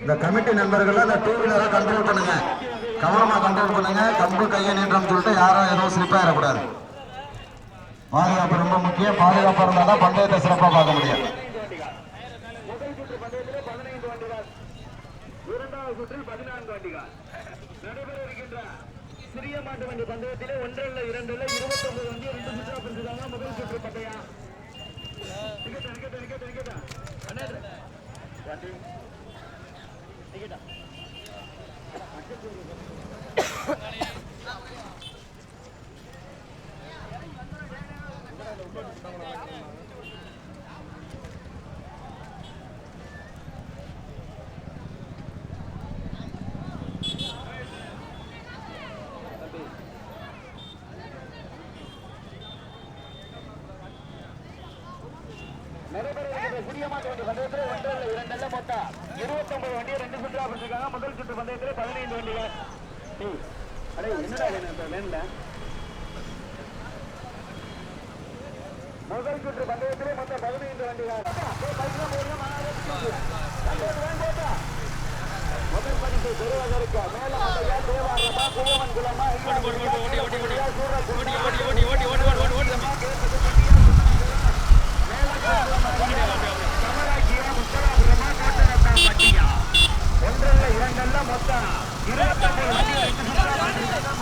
இந்த கமிட்டி நண்பர்கள் அந்த டூ வீலரை கண்ட்ரோல் பண்ணுங்க. கவனமா கண்ட்ரோல் பண்ணுங்க. கம்பு கையை நீட்டம்னு சொல்லிட்டு யாரும் எதுவும் ஸ்லிப்பாக ஆயிடக்கூடாது. பாதுகாப்பு ரொம்ப முக்கியம். பாதுகாப்பு இருந்தால் தான் பந்தயத்தை சிறப்பாக பார்க்க முடியும். சிறிய மாட்டு வண்டி பந்தயத்திலே ஒன்றல்ல இருபத்தி ஒன்பது வண்டி ரெண்டு சுற்றா பிரிஞ்சுதாங்க முதல் சுற்று பந்தயம். டிக்கெட்டா டிக்கெட்டா டிக்கெட்டா டிக்கெட்டா அண்ணா வண்டி டிக்கெட்டா நடைபெற இருக்கிற சிறிய மாட்டு வண்டி பந்தயத்திலே ஒன்றல்ல இரண்டல்ல மொத்தம் இருபத்தொன்பது வண்டி ரெண்டு சுற்றா பிரிச்சிருக்காங்க முதல் சுற்று பந்தயத்திலே பதினைந்து வண்டிகள் அடே என்னடா முதல் சுற்று பந்தயத்திலே மொத்தம் பதினைந்து வண்டிகள் ஏய், பைக்ல போடுங்க, மாநாடு சுற்று. கண்டது வேண்டேட்டா. முதல் பரிசு பெறுவதற்கு மேல மலையா தேவாரமா குயவன் குலமா ஒன்றல்ல இரண்டல்ல மொத்தம் இருபத்தொன்பது வண்டிகள்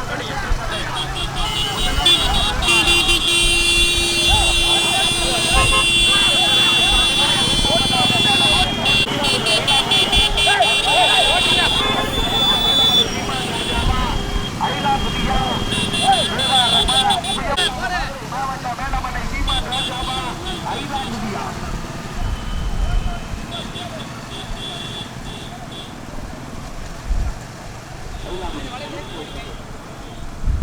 மாவட்ட மேலமனை சீமான் ராஜாவா ஐந்தாங்குடியா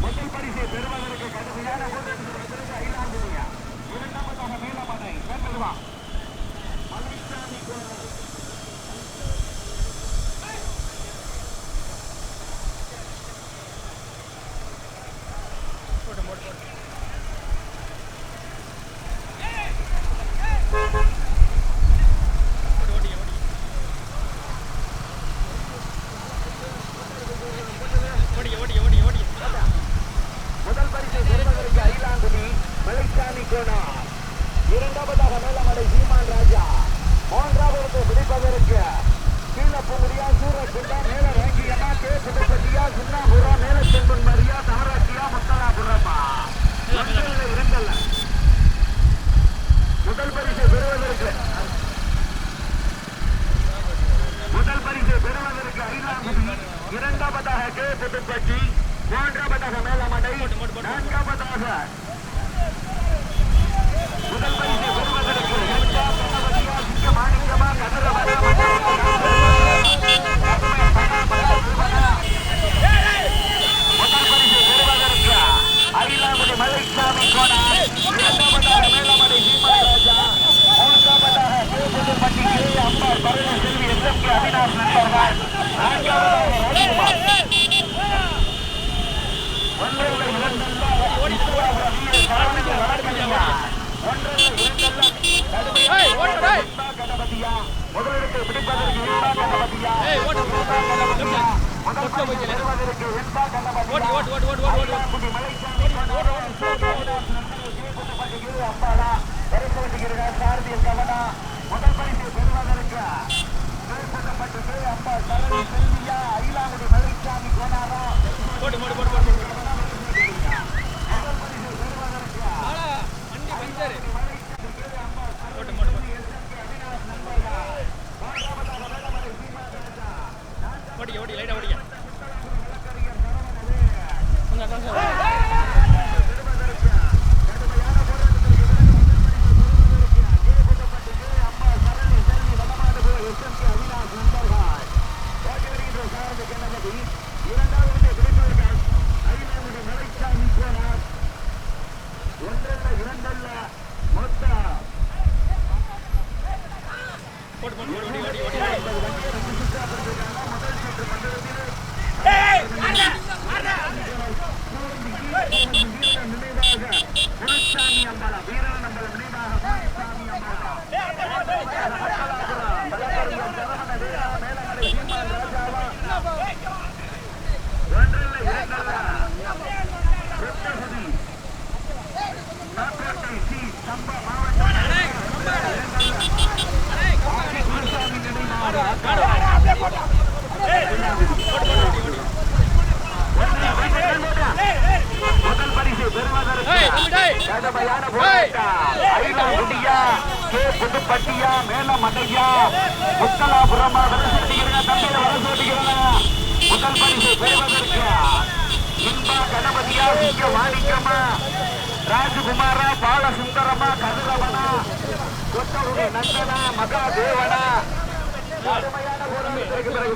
முதல் பரிசை பெறுவதற்கு கடுமையான போராட்டத்திற்கு ஐந்தாங்குடியா இரண்டாவதாக மேலமனை கண்ணுவா மலைசாமி கோணம் முதல் பரிசை பெறுவதற்கு ஐலாங்குடி மலைசாமி கோனார் இரண்டாவதாக மேலமடை சீமான் ராஜா மூன்றாவது பிடிப்பதற்கு கீழப்பூரியா சூரக்குண்டா மேல ரங்கியமா கே புதுப்பட்டியா சுண்ணாபுரா மேல செம்பன் மரியா தாராக்கியா முத்தலாபுரமா ஒன்றல்ல இரண்டல்ல முதல் பரிசை பெறுவதற்கு முதல் பரிசை பெறுவதற்கு ஐந்தாம் இரண்டாவதாக கே புதுப்பட்டி மூன்றாவதாக மேலமடை நான்காவதாக முதல் கடுமையான போராட்டம் ஐலாங்குடியா கே புதுப்பட்டியா மேலமடையா முத்தலாபுரமா வரசோட்டுகிறேன் தம்பியில வரசோட்டுகிறேன் முதல் பரிசு பெறுவதற்கு இன்பா கணபதியா சிங்க மாணிக்கமா ராஜகுமாரா பாலசுந்தரமா கதிரவனா கொத்தவருடைய மகா தேவனா பிறகு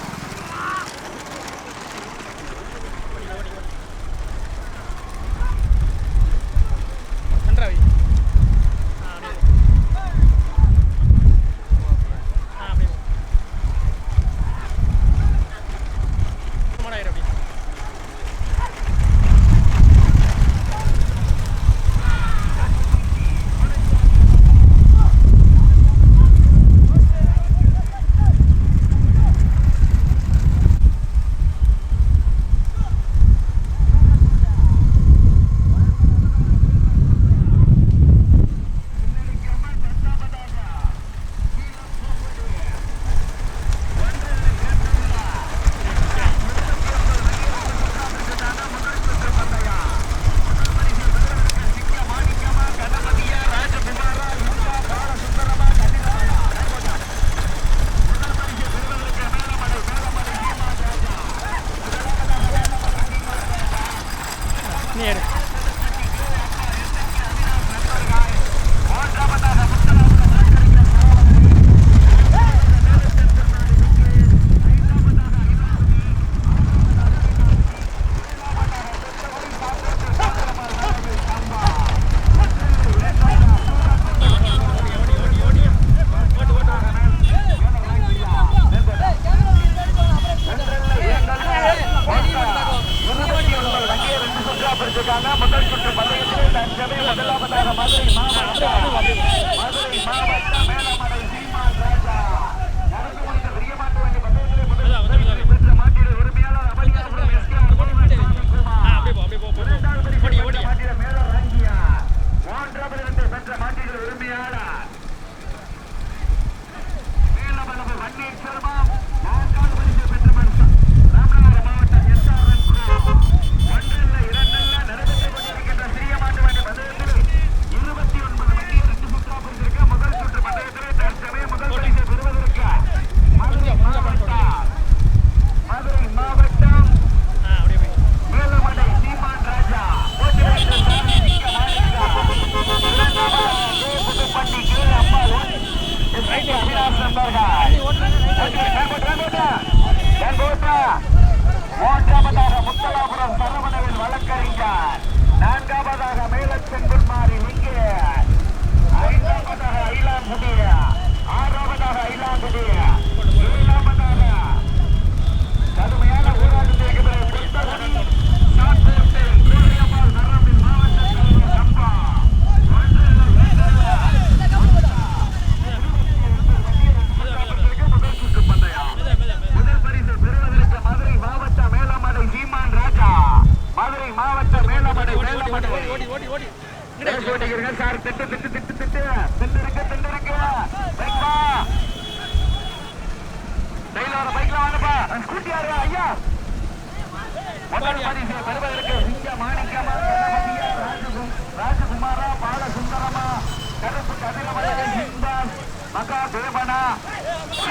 வீமனா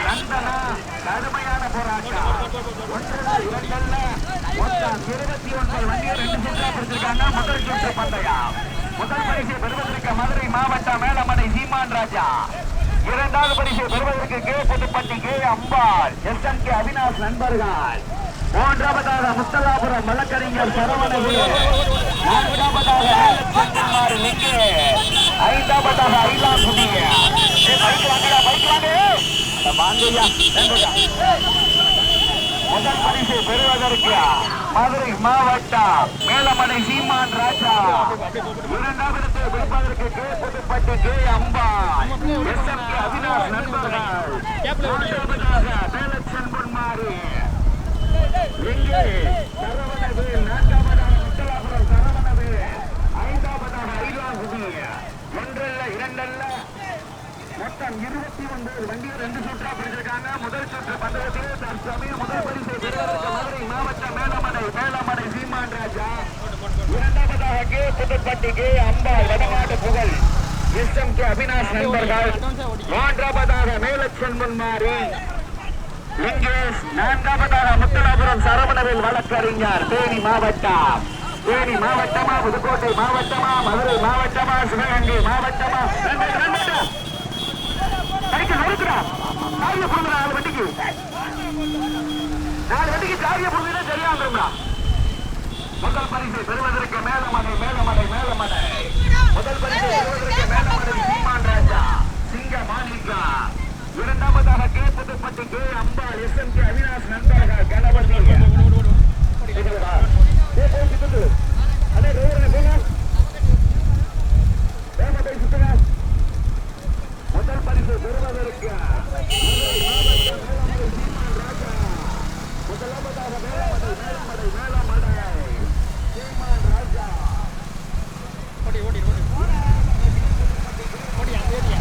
நந்தனா கடுமையான போராட்டம். ஒன்று இரண்டல்ல மொத்தம் இருபத்தி ஒன்பது வண்டிகள் ரெண்டு சுற்றா பிடிச்சிருக்காங்க. முதல் சுற்று பந்தயம். முதல் பரிசு பெறுவதற்கு மதுரை மாவட்ட மேலமடை சீமான் ராஜா. இரண்டாவது பரிசு பெறுவதற்கு K Pudupatti K Ambal. S N K Avinash நண்பர்கள். மூன்றாவதாக முஸ்தலாபுரம் வழக்கறிஞர் சரவணகுரு. நான்காவதாக ஐந்தாவதாக ஐலாம் புதிய முதல் பரிசு பெறுவதற்கு மதுரை மாவட்டம் மேலமலை சீமான் ராஜா இரண்டாவது விடுப்பதற்கு K Pudupattu K Ambal S M K Avinash நண்பர்கள் மாறி இங்கே சரவணவேல் மொத்தம் இருபத்தி ஒன்பது வண்டியை ரெண்டு சுற்றா பிடிச்சிருக்காங்க. முதல் சுற்று பந்தயத்தில் தற்சமயம் முதல் பரிசை பெறுவதற்கு மதுரை மாவட்ட மேலமடை மேலமடை சீமான் ராஜா. இரண்டாவதாக கே. புதுப்பட்டி அம்பாள் வடநாடு புகழ். எஸ். எம். கே. அவினாஷ் நண்பர்கள். மூன்றாவதாக மேலச்செல்வன் மாறி. இங்கே நான்காவதாக முத்தலாபுரம் சரவணவில் வழக்கறிஞர் தேனி மாவட்டம். தேனி மாவட்டமா புதுக்கோட்டை மாவட்டமா மதுரை மாவட்டமா சிவகங்கை மாவட்டமா ரெண்டு, ரெண்டு. கைக்கு நொறுக்குறா. சாவியை கொடுங்கடா நாலு வண்டிக்கு நாலு வண்டிக்கு சாவியை கொடுங்கன்னா சரியா வந்துரும்டா. முதல் பரிசு பெறுவதற்கு மேலமடை மேலமடை மேலமடை. முதல் பரிசு பெறுவதற்கு மேலமடை சீமான் ராஜா சிங்க மாணிக்கா இரண்டாவதாக K Pudupatti K Ambal S M K Avinash நண்பர்கள் கணபதி இதுவா? ஏ, போய் போங்க. பரிசு பெறுவதற்கு முதலாவதாக மேலமடை மேலமடை மேலமடை சீமான் ராஜா ஓடி ஓடி ஓடி. ஓடி அந்த area.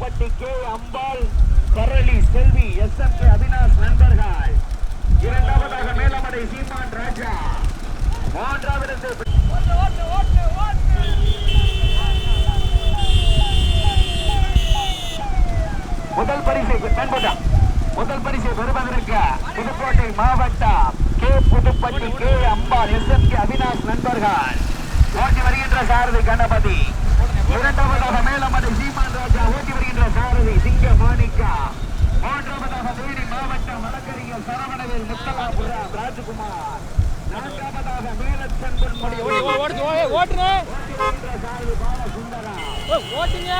Pudupatti K Ambal Parali Selvi S M K Avinash நண்பர்கள். இரண்டாவதாக மேலமடை சீமான் ராஜா. மூன்றாவது முதல் பரிசை பெண்பட்டா முதல் பரிசை பெறுவதற்கு புதுக்கோட்டை மாவட்டம் K Pudupatti K Ambal S M K Avinash நண்பர்கள். ஓட்டி வருகின்ற சாரதி கணபதி. இரண்டாவதாக மேலமடை சீமான் ராஜா ஓட்டி வருகின்ற சாரதி சிங்க மாணிக்கா மூன்றாவதாக தேனி மாவட்டம் வழக்கறிஞர் சரவணவேல் முத்தலாபுரம் ராஜகுமார். நான்காவதாக பாலசுந்தரா. ஓட்டுங்க.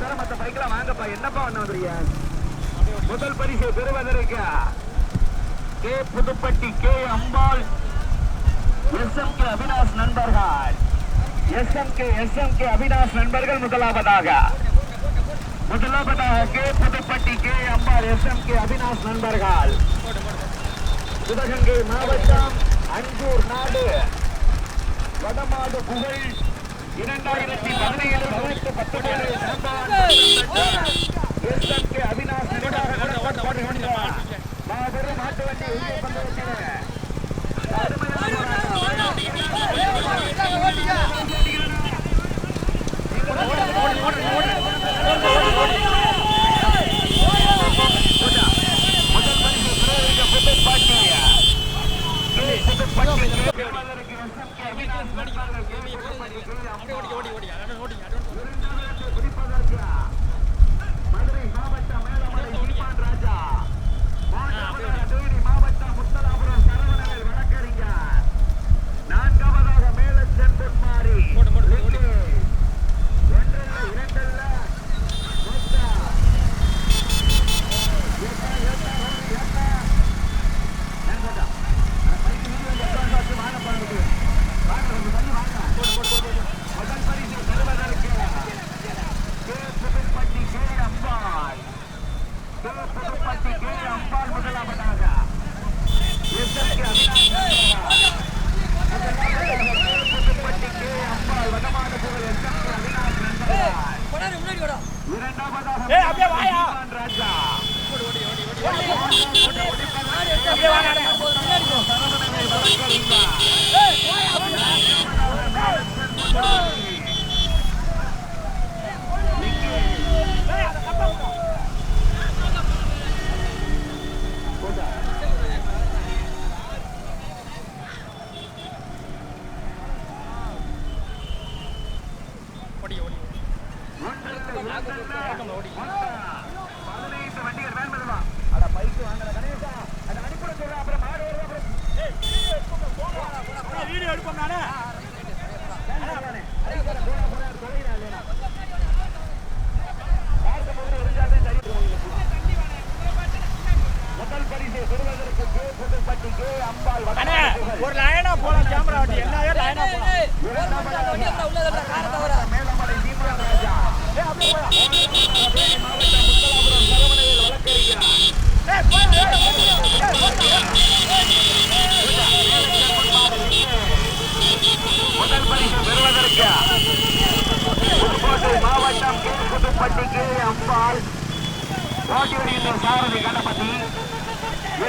தர மத்த பைக்கெல்லாம் வாங்கப்பா. என்னப்பா வந்துறீங்க முதல் பரிசு பெறுவதற்கு? K Pudupatti K Ambal S M K Avinash நண்பர்கள். S M K S M K Avinash நண்பர்கள் முதலாவதாக முதலாவதாக K Pudupatti K Ambal S M K Avinash நண்பர்கள் சிவகங்கை மாவட்டம் அஞ்சூர் நாடு வடமாடு புகழ் இரண்டாயிரத்தி பதினேழு பதினெட்டு பத்தொன்பது எஸ்எம்கே அவினாஷ் நினைவாக ஓட்ட ஓட்ட ஓட்ட ஓடி நம்ம ஆள் தூக்கி. மாபெரும் மாட்டு வண்டி உரிய பந்தயத்திலே கடுமையான முதல்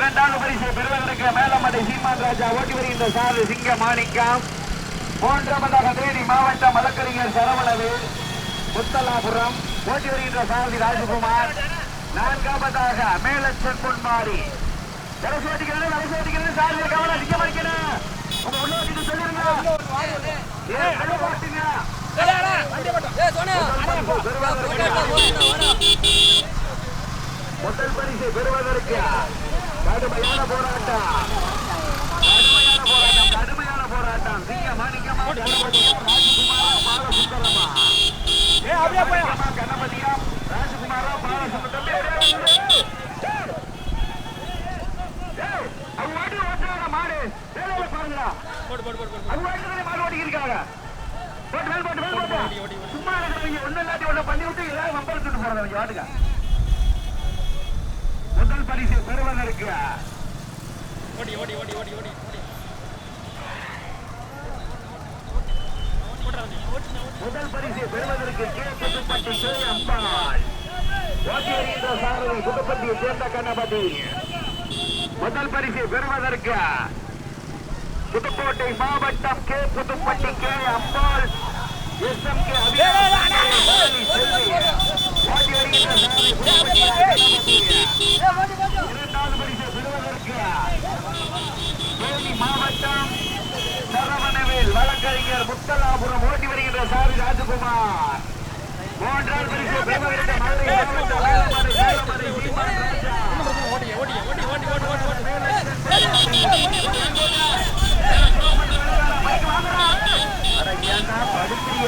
இரண்டாவது பரிசு பெறுவதற்கு மேலமடை சீமான் ராஜா ஓட்டி வருகின்ற சாரதி சிங்க மாணிக்கம். மூன்றாவதாக தேனி மாவட்ட வழக்கறிஞர் சரவணவேல் முத்தலாபுரம் ஓட்டி வருகின்ற சாரதி ராஜகுமார். நான்காவதாக மேலச்சன் பொன்மாரி. கடைசி ஓட்டிக்கிறது கடைசி சாரதி கவனம் சிங்க மாணிக்கணும் உங்க உள்ள ஓட்டிட்டு சொல்லிருங்க. ஏய், அங்க போட்டுங்க. முதல் பரிசு பெறுவதற்கு கடுமையான போராட்டம். கடுமையான போராட்டம் கடுமையான போராட்டம். சிங்க மாணிக்கமா ராஜகுமாரா பாலசுந்தரமா கணபதியா ராஜகுமாரா பாலசுந்தரம் மாடு. பாருங்களா மாடு ஓட்டிக்கிருக்காங்க. போட்டு மேல் போட்டு மேல் போட்டு. சும்மா ஒண்ணு இல்லாட்டி ஒண்ணு பண்ணி விட்டு எல்லாரும் வம்பல் சுட்டு போறவங்க வாட்டுக்க. பரிசு பெறுவதற்கு. ஓடி ஓடி ஓடி ஓடி ஓடி ஓடி. முதல் பரிசு பெறுவதற்கு கே புதுப்பட்டி கே அம்பாள். ஓட்டி வருகின்ற சாரதி புதுப்பட்டியை சேர்ந்த கணபதி. முதல் பரிசு பெறுவதற்கு புதுக்கோட்டை மாவட்டம் K Puduppatti K Ambal. S M K ஓட்டி வருகின்ற வழக்கறிஞர் முத்தலாபுரம் ஓட்டி வருகின்ற சாரி ராஜகுமார். மூன்றாவது பரிசு பெறுவதற்கு மதுரை படுத்திய வேலமலை வேலமலை சீமான் ராஜா ஓடி ஓடி ஓடி ஓடி ஓடி ஓடி ஓடி அட ஏன்டா படுக்கிறிய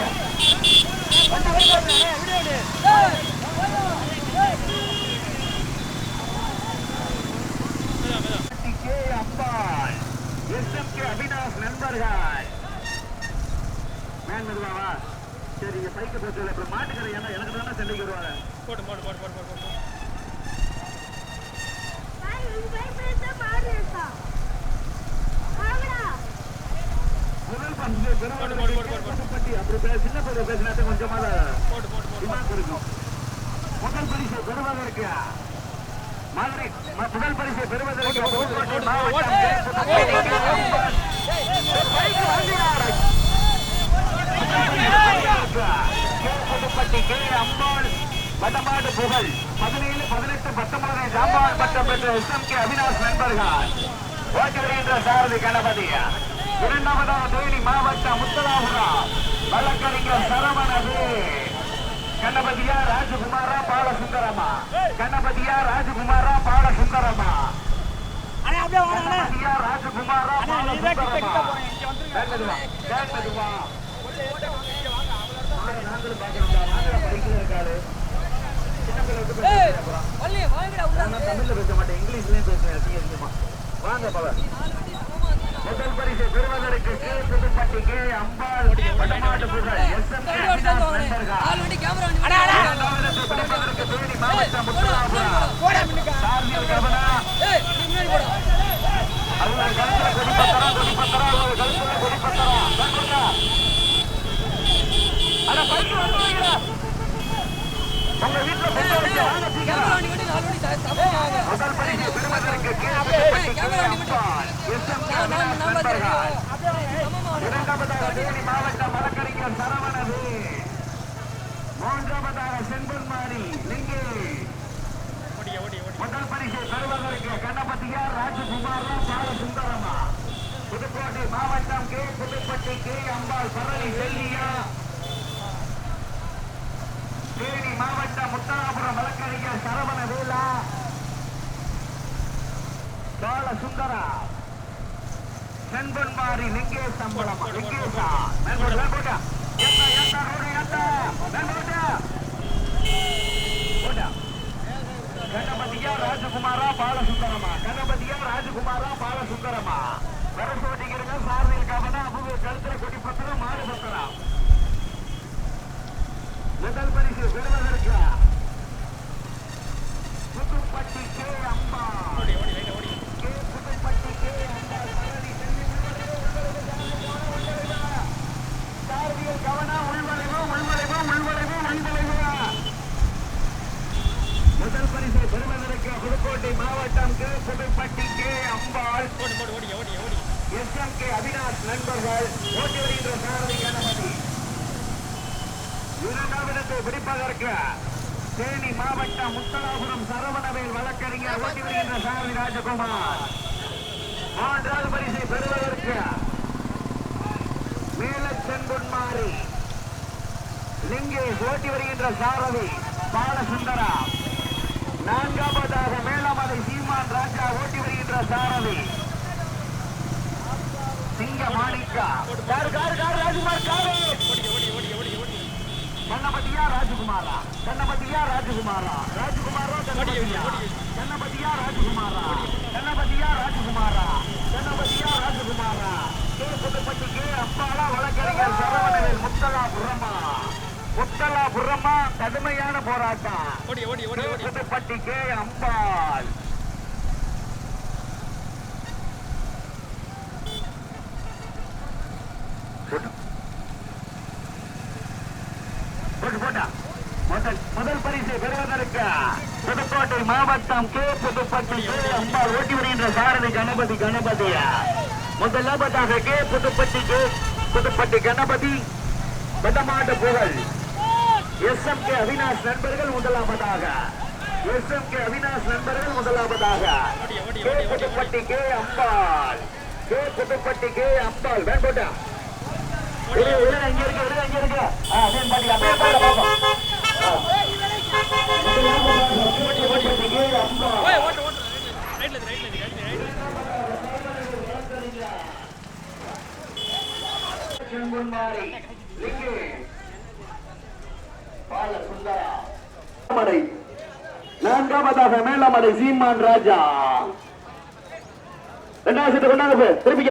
K Ambal S M K Avinash நண்பர்கள் மேன் மெதுவாவா? சரி நீங்க பைக்கை போட்டு அப்புறம் மாட்டுக்கரை ஏன்னா எனக்கு தானே சென்னைக்கு வருவாங்க போடு போடு போடு போடு போடு போடு. முதல் பந்து. பெருமாள் அப்படி சின்ன பையன் பேசினா கொஞ்சமாவது போடு போடு போடு. டிமாண்ட் இருக்கும். முதல் பரிசு பெறுவதற்கு மதுரை முதல் பரிசு பெறுவதற்கு கே. அம்பாள் வடமாடு புகழ். பதினேழு பதினெட்டு பத்தொன்பது ஜாம்பாள் பட்டம் பெற்ற எஸ் எம் கே அவினாஷ் நண்பர்கள். ஓட்டி வருகின்ற சாரதி கணபதி. இரண்டாவதாக தேனி மாவட்டம் முத்தலாபுரா வழக்கறிஞர் சரவணது கணபதியா ராஜகுமாரா கணபதியா ராஜகுமாரா பாலசுந்தரமா கணபதியா ராஜகுமாரா சின்ன பிள்ளை விட்டு பேசுறேன் அப்புறம். நான் தமிழ்ல பேச மாட்டேன் இங்கிலீஷ்லயும் பேசுறேன் வாங்க பவர். முதல் பரிசு பெறுவதற்கு கே புதுப்பட்டி கே அம்பாள் வடமாடு புகழ் எஸ் எம் கே அவினாஷ் நண்பர்கள் இரண்டாவது பிடிப்பதற்கு தேனி மாவட்டம் முத்துராபுரம் சார்பில் கவனா. அவங்க கழுத்துல கொடிப்பத்தரா கொடிப்பத்தரா அவங்க கழுத்துல கொடிப்பத்தரா கண்ணுங்க. அட பைக்கு வந்து வைங்க. உங்க வீட்டுல முதல் பரிசு பெறுவதற்கு கே புதுப்பட்டி கே நண்பர்கள் இரண்டாவதாக தேனி வழக்கறிஞர் சரவணது மூன்றாவதாக செம்பன்மாரி லிங்கே முதல் பரிசு பெறுவதற்கு கணபதியார் ராஜகுமாரா பாலசுந்தரமா புதுக்கோட்டை மாவட்டம் கே புதுப்பட்டி கே அம்பாள் பரணி செல்லியா தேனி மாவட்டம் முத்தாபுரம் வழக்கறிஞர் சரவண வேலா பாலசுந்தரா செண்பன்மாரி லிங்கேஷ் சம்பளம் லிங்கேஷா மேல்கோட்டை மேல்கோட்டை ஏத்தா ஏத்தா ரோடு ஏத்தா. மேல்கோட்டை போட்டா கணபதியா ராஜகுமாரா பாலசுந்தரமா கணபதியா ராஜகுமாரா பாலசுந்தரமா வரசோட்டிக்கிறங்க சாரதியில் கவனம் அவங்க கழுத்துல கொடி பத்திரம் மாடு பத்திரம். முதல் பரிசு பெறுவதற்கு. புதுப்பட்டி கே அம்மா கே புதுப்பட்டி கே அம்மா பழனி செல்வி சாரதியில் கவனம் உள்வளைவு உள்வளைவு உள்வளைவு உள்வளைவு முதல் பரிசை பெறுவதற்கு புதுக்கோட்டை மாவட்டம் K. Puduppatti K Ambal S. M. K. Avinash நண்பர்கள். ஓட்டி வருகின்ற சாரதி கணபதி. இரண்டாவிடத்தை பிடிப்பதற்கு தேனி மாவட்டம் முத்தலாபுரம் சரவணவேல் வழக்கறிஞர் ஓட்டி வருகின்ற சாரதி ராஜகுமார். மூன்றாவது பரிசை பெறுவதற்கு மேலச்சென்பொன்மாரி லிங்கேஷ் ஓட்டி வருகின்ற சாரதி பாலசுந்தரா நான்காவதாக மேலமலை சீமான் ராஜா ஓட்டி வருகின்ற சாரதி. சிங்க மாணிக்கா. காரு காரு காரு ராஜகுமார் காரு. கண்ணபதியா ராஜகுமாரா? கண்ணபதியா ராஜகுமாரா? ராஜகுமாரா கண்ணபதியா? கண்ணபதியா ராஜகுமாரா? கண்ணபதியா ராஜகுமாரா? கண்ணபதியா ராஜகுமாரா? கே புதுப்பட்டி கே அப்பாலா வழக்கறிஞர் சரவணவேல் முத்தலா புறமா முத்தலா புறமா கடுமையான போராட்டம். புதுப்பட்டி கே அம்பாள். போட்டு. போட்டா முதல் முதல் பரிசை பெறுவதற்கு புதுக்கோட்டை மாவட்டம் கே புதுப்பட்டி அம்பாள் ஓட்டி வருகின்ற சாரதி கணபதி கணபதியா முதலாவதாக கே புதுப்பட்டி கே புதுப்பட்டி கணபதி. வடமாட்டு புகழ். எஸ் எம் கே அவினாஷ் நண்பர்கள் முதலாவதாக எஸ் எம் கே அவினாஷ் நண்பர்கள் முதலாவதாக K Puduppatti K Ambal K Puduppatti K Ambal வேண்டோட்டா இரு, இரு, இருக்கு, இரு, இருக்கு. ஆ, அப்படியே பாருங்க, அப்படியே பாருங்க, பாப்போம். ஆ. புதுப்பட்டி கே அம்பாள். செம்பொன்மாரி, லிங்கு. மேலமடை. நான்காவதாக மேலமடை சீமான் ராஜா. இரண்டாவது சீட்டு கொண்டாங்க திருப்பி